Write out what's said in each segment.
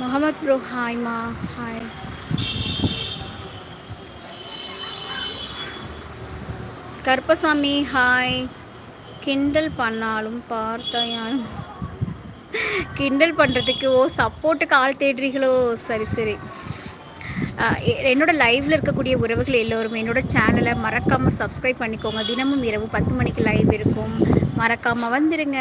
Mohammed bro ஹாய்மா hi Karuppasamy hi கிண்டல் பண்ணாலும் பார்த்தாயாலும் கிண்டல் பண்ணுறதுக்கு ஓ சப்போர்ட்டுக்கு ஆள் தேடுறீங்களோ? சரி சரி. என்னோட லைவில் இருக்கக்கூடிய உறவுகள் எல்லோரும் என்னோடய சேனலை மறக்காமல் சப்ஸ்கிரைப் பண்ணிக்கோங்க. தினமும் இரவு பத்து மணிக்கு லைவ் இருக்கும். மறக்காமல் வந்துடுங்க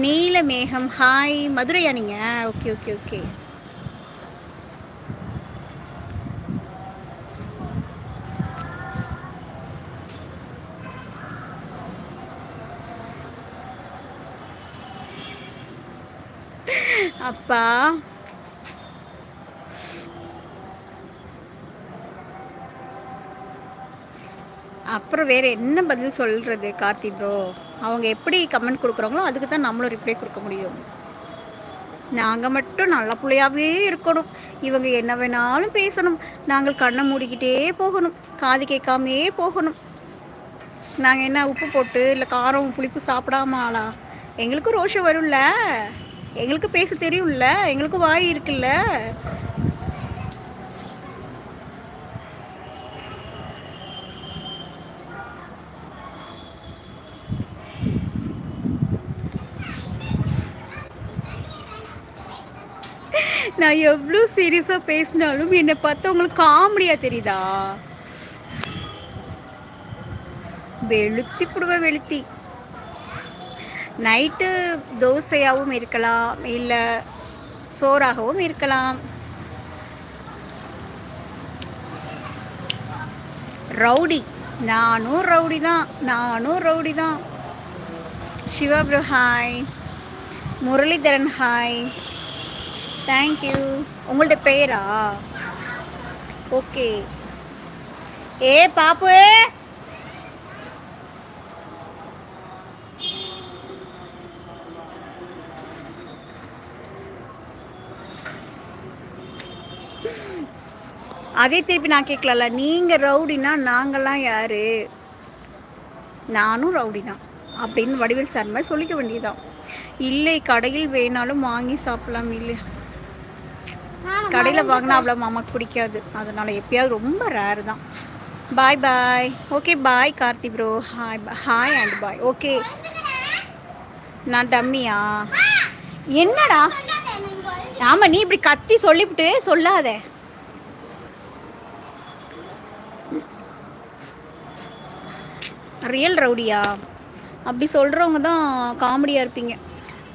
நீலமேகம் ஹாய் மதுரையா நீங்கள் ஓகே ஓகே ஓகே அப்பா அப்புறம் வேறு என்ன பதில் சொல்கிறது கார்த்தி ப்ரோ அவங்க எப்படி கமெண்ட் கொடுக்குறாங்களோ அதுக்கு தான் நம்மளும் ரிப்ளை கொடுக்க முடியும். நாங்கள் மட்டும் நல்ல பிள்ளையாகவே இருக்கணும். இவங்க என்ன வேணாலும் பேசணும். நாங்கள் கண்ணை மூடிக்கிட்டே போகணும். காது கேட்காமையே போகணும். நாங்கள் என்ன உப்பு போட்டு இல்லை காரம் புளிப்பு சாப்பிடாம ஆளா? எங்களுக்கும் ரோஷம் வரும்ல. எங்களுக்கு பேச தெரியும்ல. எங்களுக்கும் வாய் இருக்குல்ல. நான் எவ்வளோ சீரியஸாக பேசினாலும் என்னை பார்த்தா உங்களுக்கு காமெடியாக தெரியுதா? வெளுத்தி போடுவேன் வெளுத்தி. நைட்டு தோசையாகவும் இருக்கலாம் இல்லை சோறாகவும் இருக்கலாம். ரவுடி. நானும் ரவுடி தான். நானும் ரவுடி தான். Siva bro hi Muralidharan hi thank you உங்கள்ட்ட பெயரா ஓகே ஏ பாப்பு அதே திருப்பி நான் கேட்கலல்ல நீங்கள் ரவுடினா நாங்கள்லாம் யார்? நானும் ரவுடி தான் அப்படின்னு வடிவேல் சார் மாதிரி சொல்லிக்க வேண்டியதுதான். இல்லை கடையில் வேணாலும் வாங்கி சாப்பிடலாம் இல்லை. கடையில் வாங்கினா அவ்வளோ மாமாக்கு பிடிக்காது. அதனால் எப்பயாவது ரொம்ப ரேர் தான். Bye bye okay bye Karthi bro hi hi and bye okay நான் டம்மியா? என்னடா? ஆமாம் நீ இப்படி கத்தி சொல்லிவிட்டு சொல்லாத. ரியல் ரவுடியா? அப்படி சொல்கிறவங்க தான் காமெடியாக இருப்பீங்க.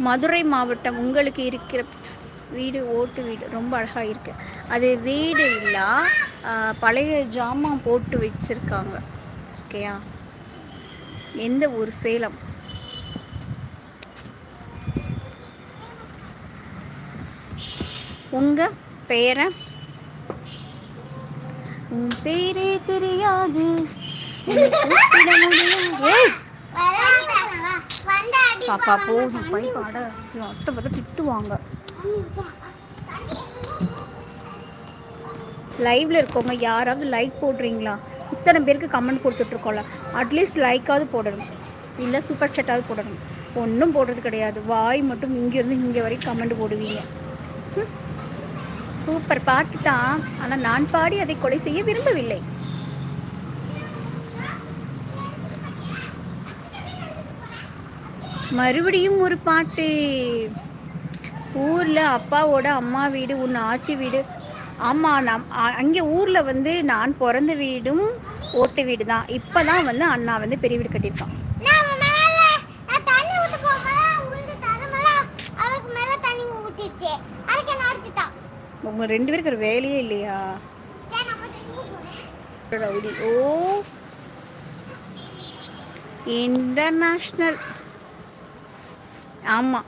மதுரை மாவட்டம் உங்களுக்கு இருக்கிற வீடு ஓட்டு வீடு ரொம்ப அழகாக இருக்குது அது வீடு இல்லை பழைய ஜாமான் போட்டு வச்சுருக்காங்க ஓகேயா எந்த ஊர் சேலம் உங்கள் பெயரை உன் பேரே தெரியாது பாப்பா போதும் போய் பாட அத்தை பார்த்தா திட்டுவாங்க லைவ்ல இருக்கவங்க யாராவது லைக் போடுறீங்களா? இத்தனை பேருக்கு கமெண்ட் கொடுத்துட்ருக்கோம்ல அட்லீஸ்ட் லைக்காவது போடணும். இல்லை சூப்பர் சட்டாவது போடணும். ஒன்றும் போடுறது கிடையாது. வாய் மட்டும் இங்கேருந்து இங்கே வரைக்கும் கமெண்ட் போடுவீங்க. சூப்பர் பாட்டு தான் ஆனால் நான் பாடி அதை கொலை செய்ய விரும்பவில்லை. மறுபடியும் ஒரு பாட்டு. ஊரில் அப்பாவோட அம்மா வீடு உன் ஆட்சி வீடு. ஆமாம் நம் அங்கே ஊரில் வந்து நான் பிறந்த வீடும் ஓட்டு வீடு தான் இப்போ தான் வந்து அண்ணா வந்து பெரிய வீடு கட்டியிருக்கான். உங்க ரெண்டு பேருக்கு வேலையே இல்லையா? ரவுடி. ஓ. இன்டர்நேஷ்னல் ஆமாம்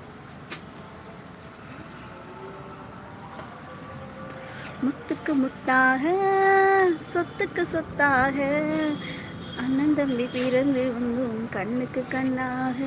முத்துக்கு முத்தாக சொத்துக்கு சொத்தாக அண்ணன் தம்பி பிறந்து வந்தும் கண்ணுக்கு கண்ணாக.